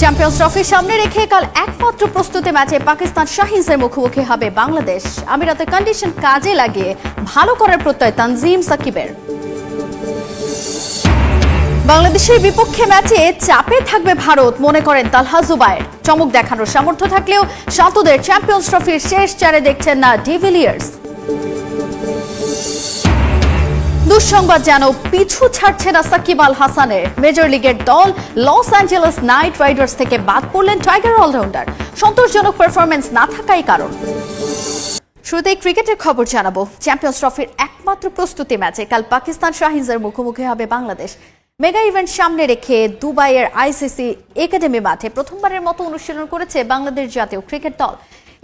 Champions ট্রফির সামনে রেখে কাল একমাত্র প্রস্তুতি ম্যাচে পাকিস্তান শাহিনসের মুখোমুখি হবে বাংলাদেশ। আমিরাতের কন্ডিশন কাজে লাগিয়ে ভালো করার প্রত্যয় তানজিম সাকিবের। বাংলাদেশের বিপক্ষে ম্যাচে চাপে থাকবে ভারত, মনে করেন তালহা জুবায়ের। চমক দেখানোর সামর্থ্য থাকলেও শান্তদের চ্যাম্পিয়ন্স ট্রফির শেষ চারে দেখছেন না ডিভিলিয়ার্স দুঃসংবাদ যেন পিছু ছাড়ছে না সাকিব আল হাসানের। মেজর লিগের দল লস অ্যাঞ্জেলেস নাইট রাইডার্স থেকে বাদ পড়লেন টাইগার অলরাউন্ডার। সন্তোষজনক পারফরমেন্স না থাকাই কারণ। শুরুতেই ক্রিকেটের খবর জানাব। চ্যাম্পিয়ন্স ট্রফির একমাত্র প্রস্তুতি ম্যাচে কাল পাকিস্তান শাহিনজের মুখোমুখি হবে বাংলাদেশ। মেগা ইভেন্ট সামনে রেখে দুবাইয়ের আইসিসি একাডেমি মাঠে প্রথমবারের মতো অনুশীলন করেছে বাংলাদেশ জাতীয় ক্রিকেট দল।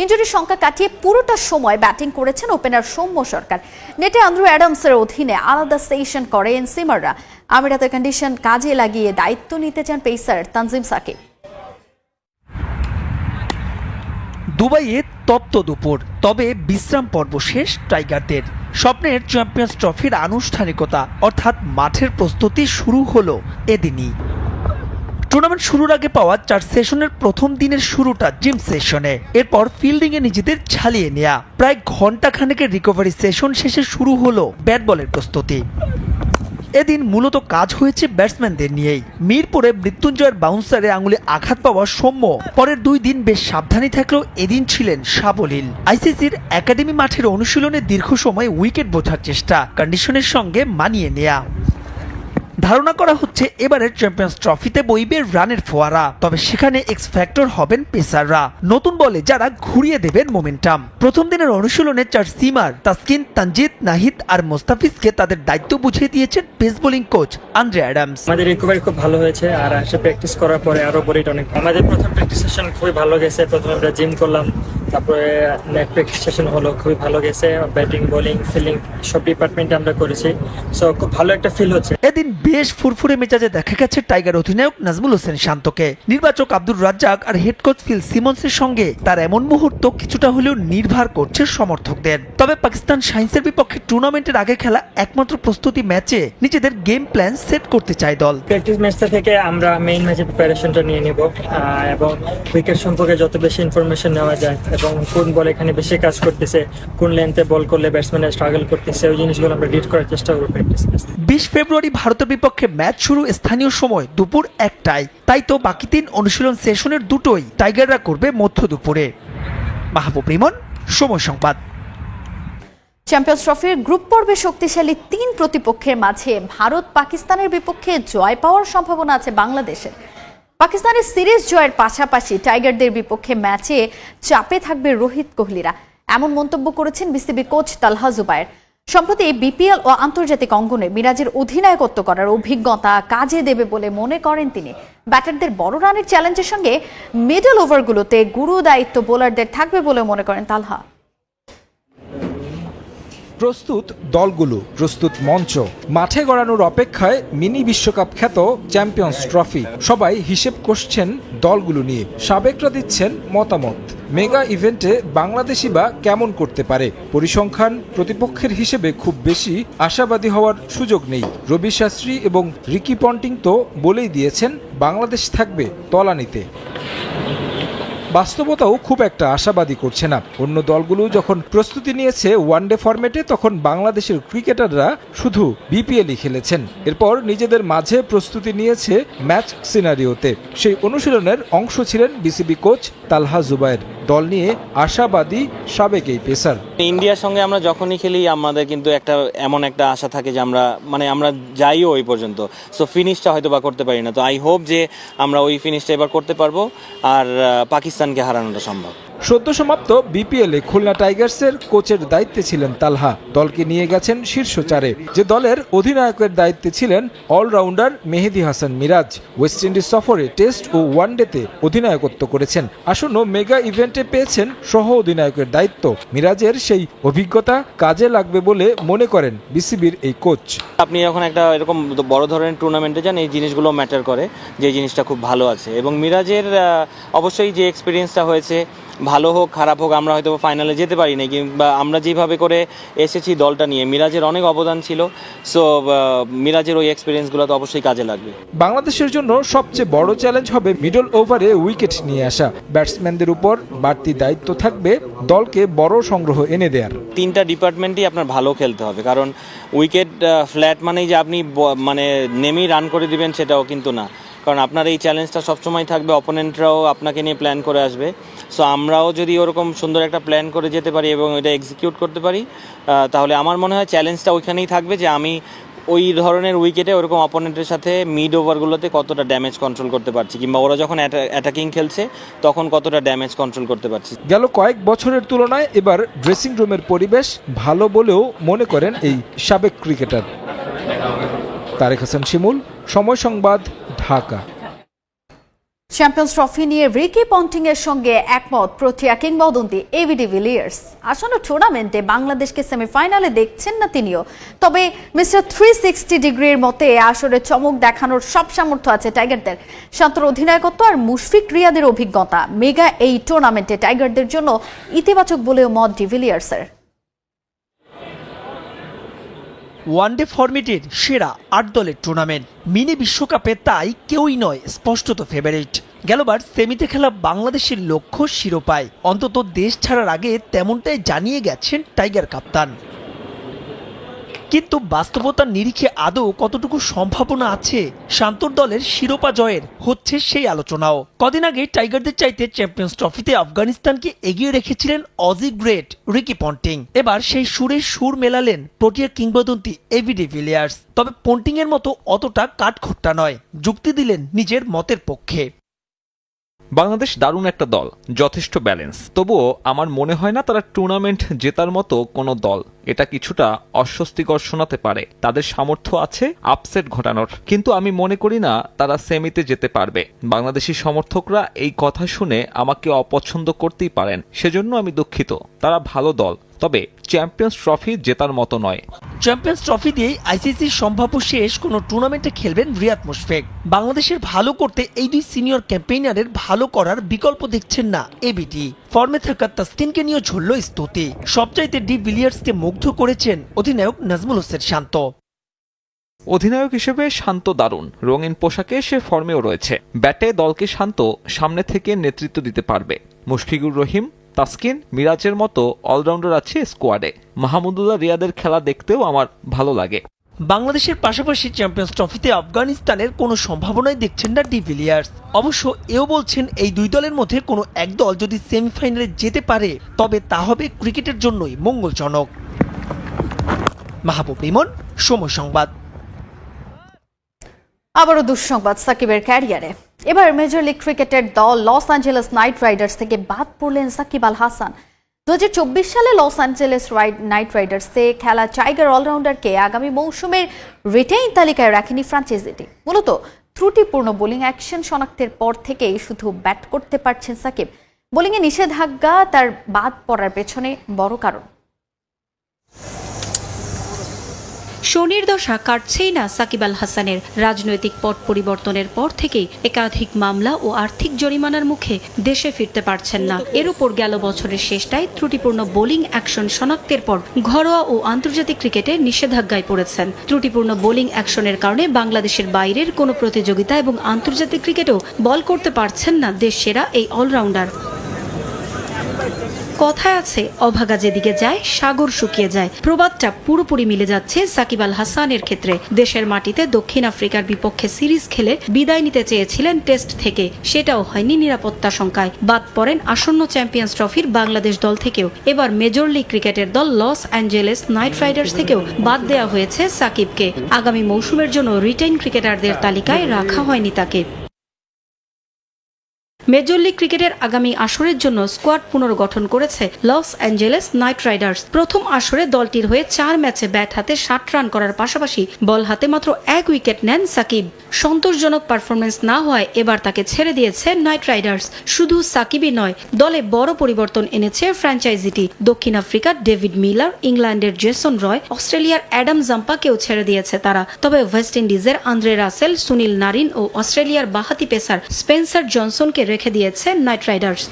ইঞ্জুরির সংখ্যা কাটিয়ে পুরোটা সময় ব্যাটিং করেছেন ওপেনার সৌম্য সরকার। নেটে আন্দ্রু অ্যাডামসের অধীনে আলাদা সেশন করেন সিমাররা আমিরাতের কন্ডিশন কাজে লাগিয়ে দায়িত্ব নিতে চান পেসার তানজিম সাকিব। দুবাইয়ে তপ্ত দুপুর, তবে বিশ্রাম পর্ব শেষ টাইগারদের। স্বপ্নের চ্যাম্পিয়ন্স ট্রফির আনুষ্ঠানিকতা, অর্থাৎ মাঠের প্রস্তুতি শুরু হলো এদিনই। টুর্নামেন্ট শুরুর আগে পাওয়া চার সেশনের প্রথম দিনের শুরুটা জিম সেশনে এরপর ফিল্ডিংয়ে নিজেদের ঝালিয়ে নেয়া। প্রায় ঘণ্টা খানেকের রিকভারি সেশন শেষে শুরু হলো ব্যাট বলের প্রস্তুতি। এদিন মূলত কাজ হয়েছে ব্যাটসম্যানদের নিয়েই। মিরপুরে মৃত্যুঞ্জয়ের বাউন্সারে আঙুলে আঘাত পাওয়া সৌম্য। পরের দুই দিন বেশ সাবধানী থাকলেও এদিন ছিলেন সাবলীল। আইসিসির একাডেমি মাঠের অনুশীলনে দীর্ঘ সময় উইকেট বোঝার চেষ্টা কন্ডিশনের সঙ্গে মানিয়ে নেয়া। ধারণা করা হচ্ছে এবারের চ্যাম্পিয়ন্স ট্রফিতে বইবে রানের ফোয়ারা, তবে সেখানে এক্স ফ্যাক্টর হবেন পেসাররা। নতুন বলে যারা ঘুরিয়ে দেবেন মোমেন্টাম প্রথম দিনের অনুশীলনে চার সিমার, তাসকিন, তানজিদ, নাহিদ আর মোস্তাফিজকে তাদের দায়িত্ব বুঝিয়ে দিয়েছেন pace bowling coach Andre Adams. আমাদের রিকভারি খুব ভালো হয়েছে আর আসে প্র্যাকটিস করার পরে আরও বডিট অনেক আমাদের প্রথম প্র্যাকটিস সেশন খুবই ভালো গেছে। প্রথমে আমরা জিম করলাম। তারপরে নেট সেশন হলো খুবই ভালো গেছে ব্যাটিং বোলিং ফিল্ডিং সব ডিপার্টমেন্টে আমরা করেছি। সো খুব ভালো একটা ফিল হচ্ছে। এদিন বেশ ফুরফুরে মেজাজে দেখা গেছে টাইগার অধিনায়ক নাজমুল হোসেন শান্তকে। নির্বাচক আব্দুর রাজ্জাক আর হেড কোচ ফিল সিমন্সের সঙ্গে তার এমন মুহূর্ত কিছুটা হলেও নির্ভর করছে সমর্থকদের। তবে পাকিস্তান সায়েন্সের বিপক্ষে টুর্নামেন্টের আগে খেলা একমাত্র প্রস্তুতি ম্যাচে নিজেদের গেম প্ল্যান সেট করতে চায় দল। প্র্যাকটিস ম্যাচটা থেকে আমরা মেইন ম্যাচে প্রিপারেশনটা নিয়ে নিব এবং উইকেট সম্পর্কে যত বেশি ইনফরমেশন নেওয়া যায় এবং কোন বল এখানে বেশি কাজ করতেছে কোন লেন্থে বল করলে ব্যাটসম্যানের স্ট্রাগল করতেছে ওই জিনিসগুলো আমরা ডিট করার চেষ্টা করব প্র্যাকটিস বিশ ফেব্রুয়ারি ভারতের বিপক্ষে ম্যাচ শুরু স্থানীয় সময় দুপুর একটায়। তাই তো বাকি তিন অনুশীলন সেশনের দুটোই টাইগাররা করবে মধ্য দুপুরে। মাহবুব রিমন সময় সংবাদ। চ্যাম্পিয়ন্স ট্রফির গ্রুপ পর্বে শক্তিশালী তিন প্রতিপক্ষের মাঝে ভারত পাকিস্তানের বিপক্ষে জয় পাওয়ার সম্ভাবনা আছে বাংলাদেশের। পাকিস্তানের সিরিজ জয়ের পাশাপাশি টাইগারদের বিপক্ষে ম্যাচে চাপে থাকবে রোহিত কোহলিরা। এমন মন্তব্য করেছেন বিসিবি কোচ তালহা জুবায়ের। সম্প্রতি বিপিএল ও আন্তর্জাতিক অঙ্গনে মিরাজের অধিনায়কত্ব করার অভিজ্ঞতা কাজে দেবে বলে মনে করেন তিনি। ব্যাটারদের বড় রানের চ্যালেঞ্জের সঙ্গে মিডল ওভারগুলোতে গুরু দায়িত্ব বোলারদের থাকবে বলে মনে করেন তালহা। প্রস্তুত দলগুলো, প্রস্তুত মঞ্চ। মাঠে গড়ানোর অপেক্ষায় মিনি বিশ্বকাপ খ্যাত চ্যাম্পিয়ন্স ট্রফি। সবাই হিসেব কষছেন দলগুলো নিয়ে। সাবেকরা দিচ্ছেন মতামত। মেগা ইভেন্টে বাংলাদেশি বা কেমন করতে পারে? পরিসংখ্যান প্রতিপক্ষের হিসেবে খুব বেশি আশাবাদী হওয়ার সুযোগ নেই। রবি শাস্ত্রী এবং রিকি পন্টিং তো বলেই দিয়েছেন, বাংলাদেশ থাকবে তলানিতে। বাস্তবতাও খুব একটা আশাবাদী করছে না। অন্য দলগুলো যখন প্রস্তুতি নিয়েছে ওয়ানডে ফরম্যাটে, তখন বাংলাদেশের ক্রিকেটাররা শুধু বিপিএলই খেলেছেন। এরপর নিজেদের মাঝে প্রস্তুতি নিয়েছে ম্যাচ সিনারিওতে। সেই অনুশীলনের অংশ ছিলেন বিসিবি কোচ তালহা জুবায়ের। দল নিয়ে আশাবাদী সাবেক এই পেসার। ইন্ডিয়ার সঙ্গে আমরা যখনই খেলি, আমাদের কিন্তু একটা, এমন একটা আশা থাকে যে আমরা মানে আমরা যাইও ওই পর্যন্ত। সো ফিনিশটা হয়তো বা করতে পারি না। তো আই হোপ যে আমরা ওই ফিনিশটা এবার করতে পারব, আর পাকিস্তানকে হারানোটা সম্ভব। সদ্য সমাপ্ত বিপিএলে খুলনা টাইগার্সের কোচের দায়িত্বে ছিলেন তালহা। দলকে নিয়ে গেছেন শীর্ষ চারে যে দলের অধিনায়কের দায়িত্বে ছিলেন allrounder Mehedi Hasan Miraz. West Indies সফরে টেস্ট ও ওয়ানডেতে অধিনায়কত্ব করেছেন। আসন্ন মেগা ইভেন্টে পেয়েছেন সহ অধিনায়কের দায়িত্ব। মিরাজের সেই অভিজ্ঞতা কাজে লাগবে বলে মনে করেন বিসিবির এই কোচ। আপনি এখন একটা এরকম বড় ধরনের টুর্নামেন্টে যান, এই জিনিসগুলো ম্যাটার করে যে জিনিসটা খুব ভালো আছে। এবং মিরাজের অবশ্যই যে এক্সপিরিয়েন্সটা হয়েছে ভালো হোক খারাপ হোক আমরা হয়তো ফাইনালে যেতে পারি না কিংবা আমরা যেভাবে করে এসেছি দলটা নিয়ে মিরাজের অনেক অবদান ছিল সো মিরাজের ওই এক্সপিরিয়েন্সগুলো তো অবশ্যই কাজে লাগবে। বাংলাদেশের জন্য সবচেয়ে বড় চ্যালেঞ্জ হবে মিডল ওভারে উইকেট নিয়ে আসা। ব্যাটসম্যানদের উপর বাড়তি দায়িত্ব থাকবে দলকে বড় সংগ্রহ এনে দেয়ার। তিনটা ডিপার্টমেন্টই আপনার ভালো খেলতে হবে কারণ উইকেট ফ্ল্যাট মানেই যে আপনি মানে নেমেই রান করে দিবেন সেটাও কিন্তু না। কারণ আপনার এই চ্যালেঞ্জটা সবসময় থাকবে অপোনেন্টরাও আপনাকে নিয়ে প্ল্যান করে আসবে। সো আমরাও যদি ওরকম সুন্দর একটা প্ল্যান করে যেতে পারি এবং এটা এক্সিকিউট করতে পারি তাহলে আমার মনে হয় চ্যালেঞ্জটা ওইখানেই থাকবে যে আমি ওই ধরনের উইকেটে ওরকম অপোনেন্টের সাথে মিড ওভারগুলোতে কতটা ড্যামেজ কন্ট্রোল করতে পারছি, কিংবা ওরা যখন অ্যাটাকিং খেলছে, তখন কতটা ড্যামেজ কন্ট্রোল করতে পারছি। গেল কয়েক বছরের তুলনায় এবার ড্রেসিং রুমের পরিবেশ ভালো বলেও মনে করেন এই সাবেক ক্রিকেটার তারেক হাসান শিমুল, সময় সংবাদ ঢাকা। চ্যাম্পিয়ন্স ট্রফি নিয়ে রিকি পন্টিং এর সঙ্গে একমত প্রোটিয়া কিংবদন্তি এভিডি ভিলিয়ার্স আসন্ন টুর্নামেন্টে বাংলাদেশকে সেমিফাইনালে দেখছেন না তিনিও। তবে মিস্টার থ্রি সিক্সটি ডিগ্রির মতে আসরে চমক দেখানোর সব সামর্থ্য আছে টাইগারদের। শান্তর অধিনায়কত্ব আর মুশফিক রিয়াদের অভিজ্ঞতা। মেগা এই টুর্নামেন্টে টাইগারদের জন্য ইতিবাচক বলেও মত ডিভিলিয়ার্সের ওয়ানডে ফরম্যাটের সেরা আট দলের টুর্নামেন্ট মিনি বিশ্বকাপে তাই কেউই নয়, স্পষ্টত ফেভারিট গেলবার সেমিতে খেলা বাংলাদেশের লক্ষ্য শিরোপায়। অন্তত দেশ ছাড়ার আগে তেমনটাই জানিয়ে গেছেন টাইগার কাপ্তান কিন্তু বাস্তবতার নিরিখে আদৌ কতটুকু সম্ভাবনা আছে? শান্তর দলের শিরোপা জয়ের হচ্ছে সেই আলোচনাও। কদিন আগে টাইগারদের চাইতে চ্যাম্পিয়ন্স ট্রফিতে আফগানিস্তানকে এগিয়ে রেখেছিলেন অজি গ্রেট, রিকি পন্টিং। এবার সেই সুরে সুর মেলালেন প্রোটিয়ার কিংবদন্তি এভিডি ভিলিয়ার্স। তবে পন্টিংয়ের মতো অতটা কাঠখোট্টা নয়, যুক্তি দিলেন নিজের মতের পক্ষে। বাংলাদেশ দারুণ একটা দল, যথেষ্ট ব্যালেন্স তবুও আমার মনে হয় না তারা টুর্নামেন্ট জেতার মতো কোনো দল। এটা কিছুটা অস্বস্তিকর শোনাতে পারে। তাদের সামর্থ্য আছে আপসেট ঘটানোর। কিন্তু আমি মনে করি না তারা সেমিতে যেতে পারবে। বাংলাদেশি সমর্থকরা এই কথা শুনে আমাকে অপছন্দ করতেই পারেন। সেজন্য আমি দুঃখিত। তারা ভালো দল। তবে চ্যাম্পিয়ন্স ট্রফি জেতার মতো নয়। চ্যাম্পিয়ন্স ট্রফি দিয়েই আইসিসির সম্ভাব্য শেষ কোনো টুর্নামেন্টে খেলবেন রিয়াদ মুশফেক। বাংলাদেশের ভালো করতে এই দুই সিনিয়র ক্যাম্পেইনারের ভালো করার বিকল্প দেখছেন না এবিটি ফর্মে থাকা তাসকিনকে নিয়ে ঝরল স্তুতি। সবচাইতে ডি ভিলিয়ার্সকে মুগ্ধ করেছেন অধিনায়ক নাজমুল হোসেন শান্ত। অধিনায়ক হিসেবে শান্ত দারুণ। রঙিন পোশাকে সে ফর্মেও রয়েছে। ব্যাটে দলকে শান্ত সামনে থেকে নেতৃত্ব দিতে পারবে। মুশফিকুর রহিম তাসকিন মিরাজের মতো অলরাউন্ডার আছে স্কোয়াডে। মাহমুদুল্লাহ রিয়াদের খেলা দেখতেও আমার ভালো লাগে। বাংলাদেশের পাশাপাশি চ্যাম্পিয়ন্স ট্রফিতে আফগানিস্তানের কোনো সম্ভাবনাই দেখছেন না ডিভিলিয়ার্স অবশ্য এও বলছেন এই দুই দলের মধ্যে কোনো এক দল যদি সেমিফাইনালে যেতে পারে তবে তা হবে ক্রিকেটের জন্যই মঙ্গলজনক। মাহবুব রিমন সময় সংবাদ। আবারও দুঃসংবাদ সাকিবের ক্যারিয়ারে। এবার মেজর লিগ ক্রিকেটের দল লস অ্যাঞ্জেলেস নাইট রাইডার্স থেকে বাদ পড়লেন সাকিব আল হাসান। দু হাজার চব্বিশ সালে লস অ্যাঞ্জেলেস নাইট রাইডার্সে খেলা টাইগার অলরাউন্ডারকে আগামী মৌসুমের রিটেইন তালিকায় রাখেনি ফ্রাঞ্চাইজিটি মূলত ত্রুটিপূর্ণ বোলিং অ্যাকশন শনাক্তের পর থেকেই শুধু ব্যাট করতে পারছেন সাকিব। বোলিংয়ে নিষেধাজ্ঞা, তার বাদ পড়ার পেছনে বড় কারণ। শনির দশা কাটছেই না সাকিব আল হাসানের। রাজনৈতিক পট পরিবর্তনের পর থেকেই একাধিক মামলা ও আর্থিক জরিমানার মুখে দেশে ফিরতে পারছেন না। এর উপর গেল বছরের শেষটায় ত্রুটিপূর্ণ বোলিং অ্যাকশন শনাক্তের পর ঘরোয়া ও আন্তর্জাতিক ক্রিকেটে নিষেধাজ্ঞায় পড়েছেন। ত্রুটিপূর্ণ বোলিং অ্যাকশনের কারণে বাংলাদেশের বাইরের কোনো প্রতিযোগিতা এবং আন্তর্জাতিক ক্রিকেটেও বল করতে পারছেন না দেশ সেরা এই অলরাউন্ডার। কথায় আছে, অভাগা যেদিকে যায়, সাগর শুকিয়ে যায়। প্রবাদটা পুরোপুরি মিলে যাচ্ছে সাকিব আল হাসানের ক্ষেত্রে। দেশের মাটিতে দক্ষিণ আফ্রিকার বিপক্ষে সিরিজ খেলে বিদায় নিতে চেয়েছিলেন টেস্ট থেকে। সেটাও হয়নি নিরাপত্তা শঙ্কায়। বাদ পড়েন আসন্ন চ্যাম্পিয়ন্স ট্রফির বাংলাদেশ দল থেকেও। এবার মেজর লিগ ক্রিকেটের দল লস অ্যাঞ্জেলেস নাইট রাইডার্স থেকেও বাদ দেওয়া হয়েছে সাকিবকে। আগামী মৌসুমের জন্য রিটেইন ক্রিকেটারদের তালিকায় রাখা হয়নি তাকে। মেজর লিগ ক্রিকেটের আগামী আসরের জন্য স্কোয়াড পুনর্গঠন করেছে লস অ্যাঞ্জেলেস নাইট রাইডার্স। প্রথম আসরে দলটির হয়ে চার ম্যাচে ব্যাট হাতে ষাট রান করার পাশাপাশি বল হাতে মাত্র এক উইকেট নেন সাকিব। সন্তোষজনক পারফরমেন্স না হওয়ায় এবার তাকে ছেড়ে দিয়েছে নাইট রাইডার্স। শুধু সাকিবই নয়, দলে বড় পরিবর্তন এনেছে ফ্র্যাঞ্চাইজিটি। দক্ষিণ আফ্রিকার ডেভিড মিলার, ইংল্যান্ডের জেসন রয়, অস্ট্রেলিয়ার অ্যাডাম জাম্পাকেও ছেড়ে দিয়েছে তারা। তবে ওয়েস্ট ইন্ডিজের আন্দ্রে রাসেল, সুনীল নারিন ও অস্ট্রেলিয়ার বাহাতি পেসার স্পেন্সার জনসনকে রেখে দিয়েছে নাইট রাইডার্স।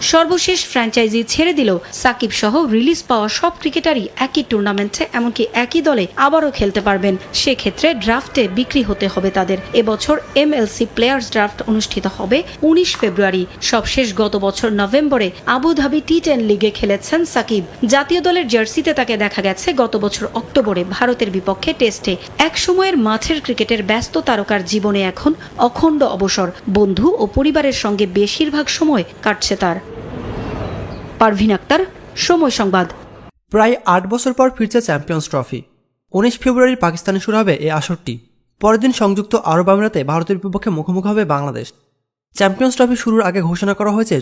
সর্বশেষ ফ্র্যাঞ্চাইজি ছেড়ে দিল সাকিব সহ রিলিজ পাওয়া সব ক্রিকেটারই একই টুর্নামেন্টে এমনকি একই দলে আবারও খেলতে পারবেন। সেক্ষেত্রে ড্রাফটে বিক্রি হতে হবে তাদের। এবছর এমএলসি প্লেয়ার্স ড্রাফট অনুষ্ঠিত হবে উনিশ ফেব্রুয়ারি। সবশেষ গত বছর নভেম্বরে আবুধাবি টি টেন লিগে খেলেছেন সাকিব। জাতীয় দলের জার্সিতে তাকে দেখা গেছে গত বছর অক্টোবরে। ভারতের বিপক্ষে টেস্টে এক সময়ের মাঠের ক্রিকেটের ব্যস্ত তারকার জীবনে এখন অখণ্ড অবসর। বন্ধু ও পরিবারের সঙ্গে বেশিরভাগ সময় কাটছে তার। পারভিন আক্তার, সময় সংবাদ। প্রায় আট বছর পর ফিরছে চ্যাম্পিয়ন্স ট্রফি। উনিশ ফেব্রুয়ারি পাকিস্তানে শুরু হবে এই আসরটি। পরের দিন সংযুক্ত আরব আমিরাতে ভারতের বিপক্ষে মুখোমুখি হবে বাংলাদেশ। চ্যাম্পিয়ন্স ট্রফি শুরুর আগে ঘোষণা করা হয়েছে